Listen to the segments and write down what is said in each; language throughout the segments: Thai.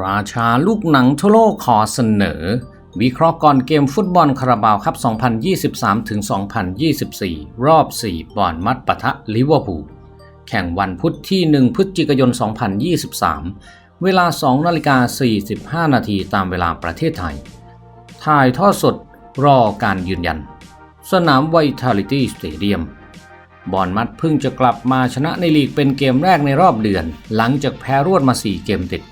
ราชาลูกหนังทั่วโลกขอเสนอ วิเคราะห์ก่อนเกมฟุตบอลคาราบาวครับ 2023-2024 รอบ 4 บอลมัดปะทะลิเวอร์พูล แข่งวันพุธที่ 1 พฤศจิกายน 2023 เวลา 2 นาฬิกา 45 นาทีตามเวลาประเทศไทย ถ่ายทอดสดรอการยืนยัน สนามไวท a ลิตี้สเตเดียมบอลมัดเพิ่งจะกลับมาชนะในลีกเป็นเกมแรกในรอบเดือน หลังจากแพ้รวดมา 4 เกมติด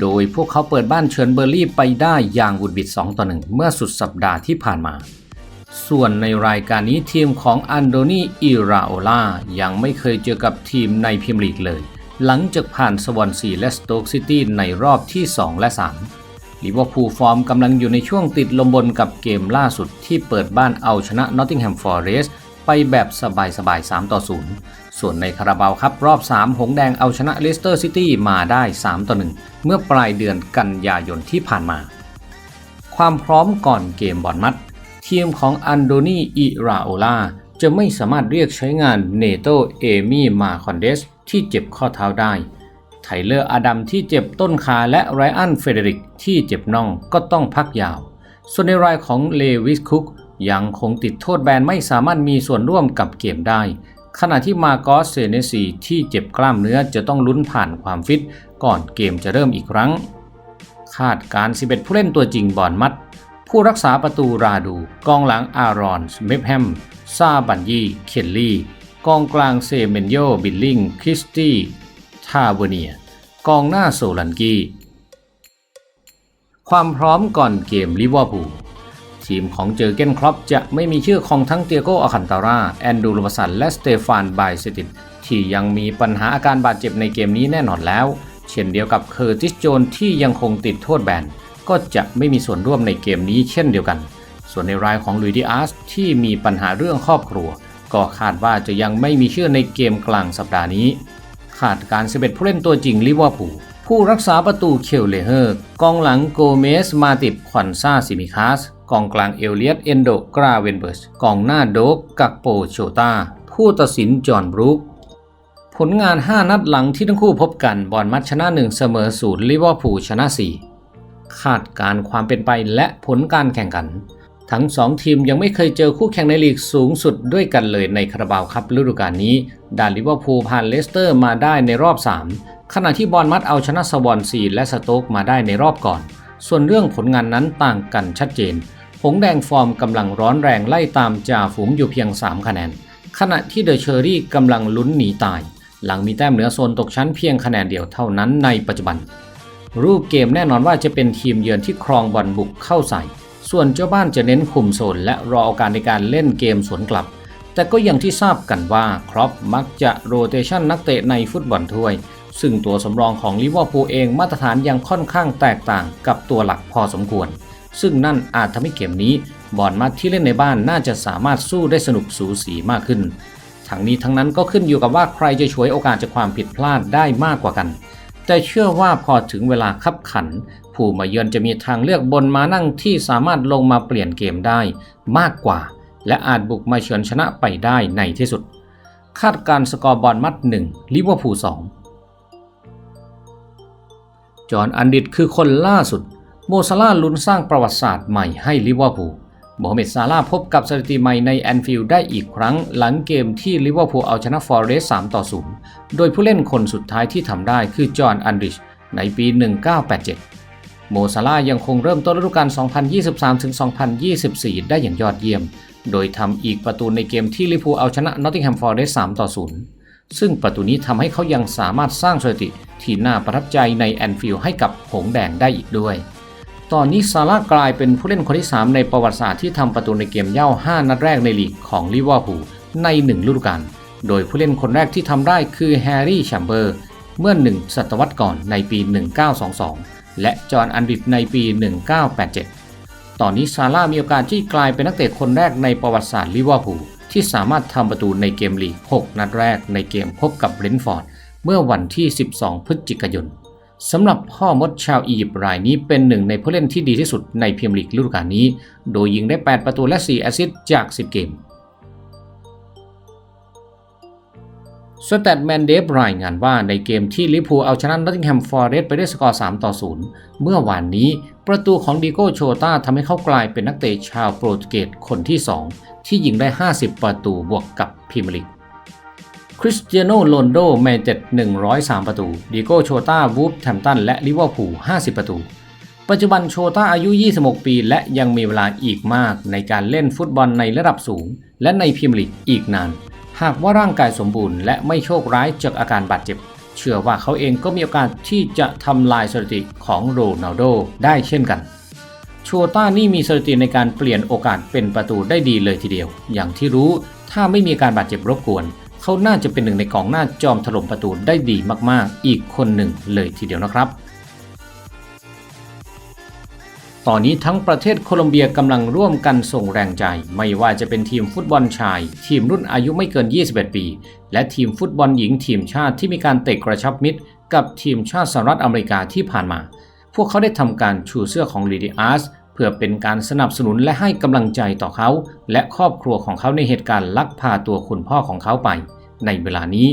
โดยพวกเขาเปิดบ้านเชิญเบอร์ลี่ไปได้อย่างวุดบิด 2 ต่อ 1 เมื่อสุดสัปดาห์ที่ผ่านมา ส่วนในรายการนี้ทีมของอันโดนีอิราโอลายังไม่เคยเจอกับทีมในพรีเมียร์ลีกเลย หลังจากผ่านสวอนซีและสโต๊กซิตี้ในรอบที่ 2 และ 3ลิเวอร์พูลฟอร์มกำลังอยู่ในช่วงติดลมบนกับเกมล่าสุดที่เปิดบ้านเอาชนะนอตติงแฮมฟอร์เรสต์ ไปแบบสบายๆ 3 ต่อ 0 ส่วนในคาราบาวครับรอบ 3 หงแดงเอาชนะเลสเตอร์ซิตี้มาได้ 3 ต่อ 1 เมื่อปลายเดือนกันยายนที่ผ่านมา ความพร้อมก่อนเกมบอลมัด ทีมของอันโดนีอิราโอลาจะไม่สามารถเรียกใช้งานเนโตเอมี่มาคอนเดสที่เจ็บข้อเท้าได้ไทเลอร์อดัมที่เจ็บต้นขาและไรอันเฟเดริกที่เจ็บน่องก็ต้องพักยาว ส่วนในรายของเลวิสคุก ยังคงติดโทษแบนไม่สามารถมีส่วนร่วมกับเกมได้ ขณะที่มาโกอสเซเนซีที่เจ็บกล้ามเนื้อจะต้องลุ้นผ่านความฟิต ก่อนเกมจะเริ่มอีกครั้ง คาดการ 11 ผู้เล่นตัวจริงบอลมัด ผู้รักษาประตูราดู กองหลังอารอนเมฟแฮมซาบันยีเคลลี่ กองกลางเซเมนโยบิลลิงคริสตี้ทาเวเนีย กองหน้าโซลันกีความพร้อมก่อนเกมลิเวอร์พูล ทีมของเจอเกนครอปจะไม่มีชื่อของทั้งเตียโกอาคันตาราแอนดูลมาสันและสเตฟานไบเซตินที่ยังมีปัญหาอาการบาดเจ็บในเกมนี้แน่นอนแล้ว เช่นเดียวกับเคอร์ติสโจนที่ยังคงติดโทษแบนก็จะไม่มีส่วนร่วมในเกมนี้เช่นเดียวกัน ส่วนในรายของลุยดิอาสที่มีปัญหาเรื่องครอบครัว ก็คาดว่าจะยังไม่มีชื่อในเกมกลางสัปดาห์นี้ ขาดการ11ผู้เล่นตัวจริงลิเวอร์พูลผู้รักษาประตูเคลเลเฮอร์กองหลังโกเมสมาติบควันซาซิมิคาส กองกลางเอลเลียตเอนโดกราเวนเบิร์สกองหน้าโดกกักโปโชตาผู้ตัดสินจอห์นบรูคผลงาน 5 นัดหลังที่ทั้งคู่พบกันบอลมัดชนะ 1 เสมอศูนย์ลิเวอร์พูลชนะ 4 คาดการความเป็นไปและผลการแข่งขัน ทั้ง 2 ทีมยังไม่เคยเจอคู่แข่งในลีกสูงสุดด้วยกันเลยในคาราบาวคัพฤดูกาลนี้ดานลิเวอร์พูลผ่านเลสเตอร์มาได้ในรอบ 3 ขณะที่บอลมัดเอาชนะสวอนซีและสโต๊กมาได้ในรอบก่อน ส่วนเรื่องผลงานนั้นต่างกันชัดเจน หงแดงฟอร์มกำลังร้อนแรงไล่ตามจ่าฝูงอยู่เพียง 3 คะแนน ขณะที่เดอะเชอรี่กำลังลุ้นหนีตาย หลังมีแต้มเหนือโซนตกชั้นเพียงคะแนนเดียวเท่านั้นในปัจจุบัน รูปเกมแน่นอนว่าจะเป็นทีมเยือนที่ครองบอลบุกเข้าใส่ ส่วนเจ้าบ้านจะเน้นคุมโซนและรอโอกาสในการเล่นเกมสวนกลับ แต่ก็อย่างที่ทราบกันว่าครอปมักจะโรเตชันนักเตะในฟุตบอลถ้วย ซึ่งตัวสำรองของลิเวอร์พูลเองมาตรฐานยังค่อนข้างแตกต่างกับตัวหลักพอสมควร ซึ่งนั่นอาจทำให้เกมนี้บอลมัดที่เล่นในบ้านน่าจะสามารถสู้ได้สนุกสูสีมากขึ้น ทั้งนี้ทั้งนั้นก็ขึ้นอยู่กับว่าใครจะช่วยโอกาสจากความผิดพลาดได้มากกว่ากัน แต่เชื่อว่าพอถึงเวลาคับขัน ผู้มาเยือนจะมีทางเลือกบนมานั่งที่สามารถลงมาเปลี่ยนเกมได้มากกว่า และอาจบุกมาเฉือนชนะไปได้ในที่สุด คาดการสกอร์บอลมัด1ลิเวอร์พูล2จอห์นอันดิตคือคนล่าสุด โมซาลาลุ้นสร้างประวัติศาสตร์ใหม่ให้ลิเวอร์พูลโมฮัมเหม็ดซาลาพบกับสถิติใหม่ในแอนฟิลด์ได้อีกครั้ง หลังเกมที่ลิเวอร์พูลเอาชนะฟอร์เรสต์3ต่อ0โดยผู้เล่นคนสุดท้ายที่ทำได้คือจอห์นอันดิชในปี 1987 โมซาลายังคงเริ่มต้นฤดูกาล 2023-2024 ได้อย่างยอดเยี่ยม โดยทำอีกประตูในเกมที่ลิเวอร์พูลเอาชนะนอตติงแฮมฟอร์เรสต์3ต่อ0ซึ่งประตูนี้ทำให้เขายังสามารถสร้างสถิติที่น่าประทับใจในแอนฟิลด์ให้กับหงแดงได้อีกด้วย ตอนนี้ซาร่ากลายเป็นผู้เล่นคนที่ 3 ในประวัติศาสตร์ที่ทำประตูในเกมเย่า 5 นัดแรกในลีกของลิเวอร์พูลใน 1 ฤดูกาล โดยผู้เล่นคนแรกที่ทำได้คือแฮร์รี่แชมเบอร์ เมื่อ 1 ศตวรรษก่อนในปี 1922 และจอห์นอันดิตในปี 1987 ตอนนี้ซาร่ามีโอกาสที่กลายเป็นนักเตะคนแรกในประวัติศาสตร์ลิเวอร์พูลที่สามารถทำประตูในเกมลีก 6 นัดแรกในเกมพบกับเบรนฟอร์ดเมื่อวันที่ 12 พฤศจิกายน สำหรับพ่อมดชาวอียิปต์รายนี้เป็นหนึ่งในผู้เล่นที่ดีที่สุดในพรีเมียร์ลีกฤดูกาลนี้ โดยยิงได้ 8 ประตูและ 4 แอสซิสต์จาก 10 เกม สแตทแมนเดฟรายงานว่าในเกมที่ลิเวอร์พูลเอาชนะนอตติงแฮมฟอร์เรสต์ไปด้วยสกอร์ 3 ต่อ 0 เมื่อวานนี้ประตูของดิโก้โชตาทำให้เขากลายเป็นนักเตะชาวโปรตุเกสคนที่ 2 ที่ยิงได้ 50 ประตูบวกกับพรีเมียร์ลีก คริสเตียโนโรนโดแมนเจ็ด103 ประตูดิโก้โชตาวูฟแทมตันและลิเวอร์พูล50 ประตู ปัจจุบันโชตาอายุ 26 ปี และยังมีเวลาอีกมากในการเล่นฟุตบอลในระดับสูง และในพรีเมียร์ลีกอีกนาน หากว่าร่างกายสมบูรณ์และไม่โชคร้ายจากอาการบาดเจ็บ เชื่อว่าเขาเองก็มีโอกาสที่จะทำลายสถิติของโรนัลโดได้เช่นกันโชต้านี่มีสถิติในการเปลี่ยนโอกาสเป็นประตูได้ดีเลยทีเดียว อย่างที่รู้ถ้าไม่มีการบาดเจ็บรบกวน เขาน่าจะเป็นหนึ่งในกองหน้าจอมถล่มประตูได้ดีมากๆ อีกคนหนึ่งเลยทีเดียวนะครับ ตอนนี้ทั้งประเทศโคลอมเบียกำลังร่วมกันส่งแรงใจ ไม่ว่าจะเป็นทีมฟุตบอลชาย ทีมรุ่นอายุไม่เกิน 21 ปี และทีมฟุตบอลหญิงทีมชาติที่มีการเตะกระชับมิตร กับทีมชาติสหรัฐอเมริกาที่ผ่านมา พวกเขาได้ทำการชูเสื้อของลีดิอาส พื่อเป็นการสนับสนุนและให้กำลังใจต่อเขา และครอบครัวของเขาในเหตุการณ์ลักพาตัวคุณพ่อของเขาไป ในเวลานี้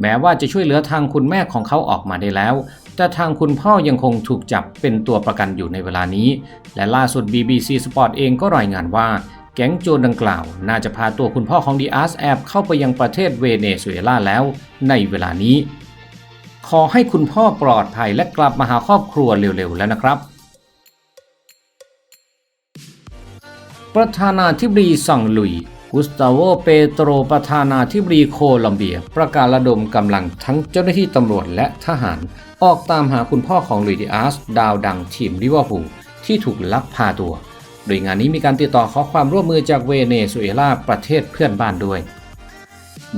แม้ว่าจะช่วยเหลือทางคุณแม่ของเขาออกมาได้แล้ว แต่ทางคุณพ่อยังคงถูกจับเป็นตัวประกันอยู่ในเวลานี้ และล่าสุด BBC Sport เองก็รายงานว่าแก๊งโจรดังกล่าว น่าจะพาตัวคุณพ่อของดีอาร์สแอบเข้าไปยังประเทศเวเนซุเอลาแล้ว ในเวลานี้ ขอให้คุณพ่อปลอดภัยและกลับมาหาครอบครัวเร็วๆแล้วนะครับ ประธานาธิบดีสั่งลุยกุสตาโวเปโตรประธานาธิบดีโคลัมเบีย ประกาศระดมกำลังทั้งเจ้าหน้าที่ตำรวจและทหาร ออกตามหาคุณพ่อของลุยดิอาส ดาวดังทีมลิเวอร์พูลที่ถูกลักพาตัว โดยงานนี้มีการติดต่อขอความร่วมมือจากเวเนซุเอลาประเทศเพื่อนบ้านด้วย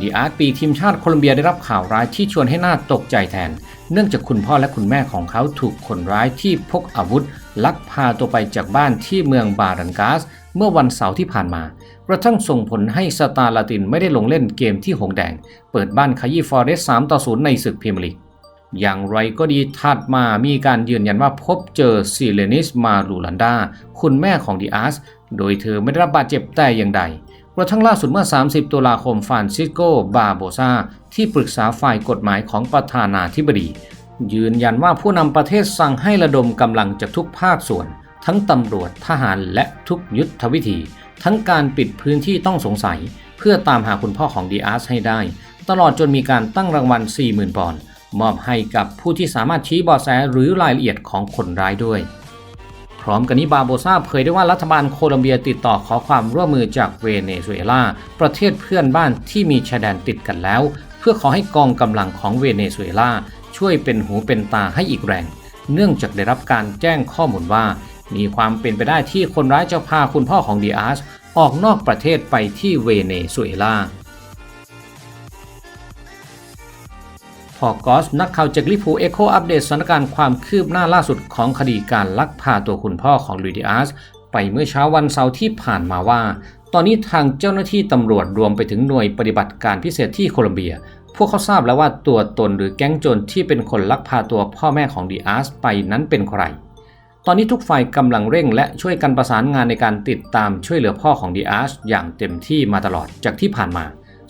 ดีอาร์ตปีทีมชาติโคลอมเบียได้รับข่าวร้ายที่ชวนให้น่าตกใจแทน เนื่องจากคุณพ่อและคุณแม่ของเขาถูกคนร้ายที่พกอาวุธ ลักพาตัวไปจากบ้านที่เมืองบารันกาส เมื่อวันเสาร์ที่ผ่านมา กระทั่งส่งผลให้สตาร์ลาตินไม่ได้ลงเล่นเกมที่หงแดง เปิดบ้านขยี้ฟอร์เรสต์3ต่อ0ในศึกพรีเมียร์ลีกอย่างไรก็ดีถัดมามีการยืนยันว่าพบเจอซิเลนิสมาลูลันดา คุณแม่ของดีอาส โดยเธอไม่ได้รับบาดเจ็บแต่อย่างใดกระทั่งล่าสุดเมื่อ 30 ตุลาคมฟานซิสโก บาโบซา ที่ปรึกษาฝ่ายกฎหมายของประธานาธิบดี ยืนยันว่าผู้นำประเทศสั่งให้ระดมกำลังจากทุกภาคส่วน ทั้งตำรวจทหารและทุกยุทธวิธี ทั้งการปิดพื้นที่ต้องสงสัย เพื่อตามหาคุณพ่อของดีอาร์สให้ได้ ตลอดจนมีการตั้งรางวัล 40,000ปอนด์มอบให้กับผู้ที่สามารถชี้เบาะแสหรือรายละเอียดของคนร้ายด้วย พร้อมกันนี้บาโบซาเผยได้ว่ารัฐบาลโคลอมเบียติดต่อขอความร่วมมือจากเวเนซุเอลา ประเทศเพื่อนบ้านที่มีชายแดนติดกันแล้ว เพื่อขอให้กองกำลังของเวเนซุเอลาช่วยเป็นหูเป็นตาให้อีกแรง เนื่องจากได้รับการแจ้งข้อมูลว่า มีความเป็นไปได้ที่คนร้ายจะพาคุณพ่อของดีอาร์สออกนอกประเทศไปที่เวเนซุเอลาพอกอสนักข่าวจากลิฟูเอโคอัปเดตสถานการณ์ความคืบหน้าล่าสุดของคดีการลักพาตัวคุณพ่อของลุยดิอาสไปเมื่อเช้าวันเสาร์ที่ผ่านมาว่า ตอนนี้ทางเจ้าหน้าที่ตำรวจรวมไปถึงหน่วยปฏิบัติการพิเศษที่โคลอมเบีย พวกเขาทราบแล้วว่าตัวตนหรือแก๊งโจรที่เป็นคนลักพาตัวพ่อแม่ของดีอาสไปนั้นเป็นใคร ตอนนี้ทุกฝ่ายกำลังเร่งและช่วยกันประสานงานในการติดตามช่วยเหลือพ่อของดีอาสอย่างเต็มที่มาตลอดจากที่ผ่านมา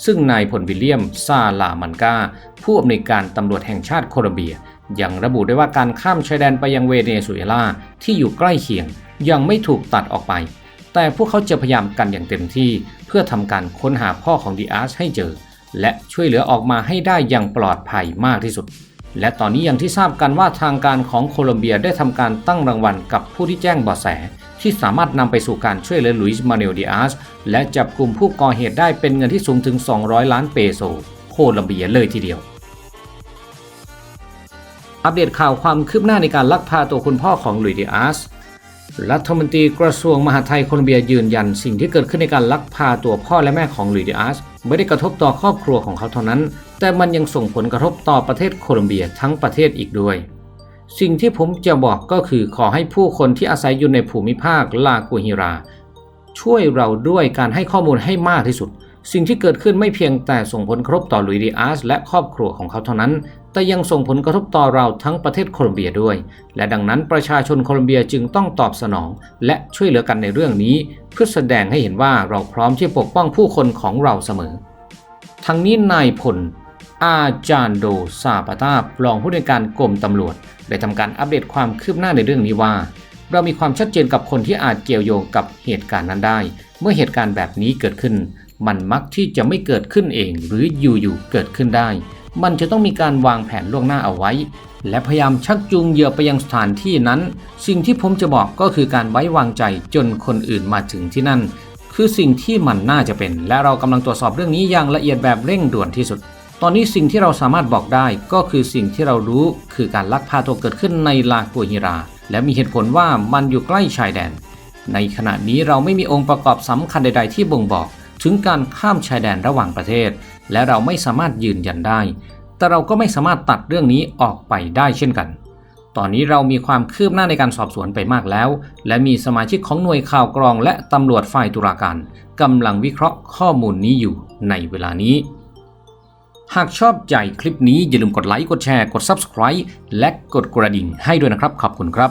ซึ่งนายพลวิลเลียมซาลามันกาผู้อำนวยการตำรวจแห่งชาติโคลอมเบีย ยังระบุได้ว่าการข้ามชายแดนไปยังเวเนซุเอลาที่อยู่ใกล้เคียง ยังไม่ถูกตัดออกไป แต่พวกเขาจะพยายามกันอย่างเต็มที่ เพื่อทำการค้นหาพ่อของดีอาร์สให้เจอ และช่วยเหลือออกมาให้ได้อย่างปลอดภัยมากที่สุด และตอนนี้อย่างที่ทราบกันว่าทางการของโคลอมเบียได้ทำการตั้งรางวัลกับผู้ที่แจ้งเบาะแส ที่สามารถนำไปสู่การช่วยเหลือลุยส์มาเนลดิอาสและจับกลุ่มผู้ก่อเหตุได้เป็นเงินที่สูงถึง 200 ล้านเปโซ โคลัมเบียเลยทีเดียว อัปเดตข่าวความคืบหน้าในการลักพาตัวคุณพ่อของลุยดิอาสรัฐมนตรีกระทรวงมหาดไทยโคลอมเบียยืนยัน สิ่งที่เกิดขึ้นในการลักพาตัวพ่อและแม่ของลุยดิอาส ไม่ได้กระทบต่อครอบครัวของเขาเท่านั้น แต่มันยังส่งผลกระทบต่อประเทศโคลอมเบียทั้งประเทศอีกด้วย สิ่งที่ผมจะบอกก็คือขอให้ผู้คนที่อาศัยอยู่ในภูมิภาคลากูฮิรา ช่วยเราด้วยการให้ข้อมูลให้มากที่สุด สิ่งที่เกิดขึ้นไม่เพียงแต่ส่งผลกระทบต่อลุยดิอาสและครอบครัวของเขาเท่านั้น แต่ยังส่งผลกระทบต่อเราทั้งประเทศโคลอมเบียด้วย และดังนั้นประชาชนโคลอมเบียจึงต้องตอบสนอง และช่วยเหลือกันในเรื่องนี้ เพื่อแสดงให้เห็นว่าเราพร้อมที่ปกป้องผู้คนของเราเสมอ ทั้งนี้นายพลอาจารย์โดซาปาตารองผู้ในการกรมตำรวจ ได้ทำการอัปเดตความคืบหน้าในเรื่องนี้ว่า เรามีความชัดเจนกับคนที่อาจเกี่ยวโยงกับเหตุการณ์นั้นได้ เมื่อเหตุการณ์แบบนี้เกิดขึ้น มันมักที่จะไม่เกิดขึ้นเองหรืออยู่ๆเกิดขึ้นได้ มันจะต้องมีการวางแผนล่วงหน้าเอาไว้ และพยายามชักจูงเหยื่อไปยังสถานที่นั้น สิ่งที่ผมจะบอกก็คือการไว้วางใจจนคนอื่นมาถึงที่นั่น คือสิ่งที่มันน่าจะเป็น และเรากำลังตรวจสอบเรื่องนี้อย่างละเอียดแบบเร่งด่วนที่สุด ตอนนี้สิ่งที่เราสามารถบอกได้ก็คือสิ่งที่เรารู้คือการลักพาตัวเกิดขึ้นในลากัวฮิรา และมีเหตุผลว่ามันอยู่ใกล้ชายแดน ในขณะนี้เราไม่มีองค์ประกอบสำคัญใด ๆ ที่บ่งบอก ถึงการข้ามชายแดนระหว่างประเทศ และเราไม่สามารถยืนยันได้ แต่เราก็ไม่สามารถตัดเรื่องนี้ออกไปได้เช่นกัน ตอนนี้เรามีความคืบหน้าในการสอบสวนไปมากแล้ว และมีสมาชิกของหน่วยข่าวกรองและตำรวจฝ่ายตุลาการกำลังวิเคราะห์ข้อมูลนี้อยู่ในเวลานี้หากชอบใจคลิปนี้อย่าลืมกดไลค์ กดแชร์ กด Subscribe และกดกระดิ่งให้ด้วยนะครับ ขอบคุณครับ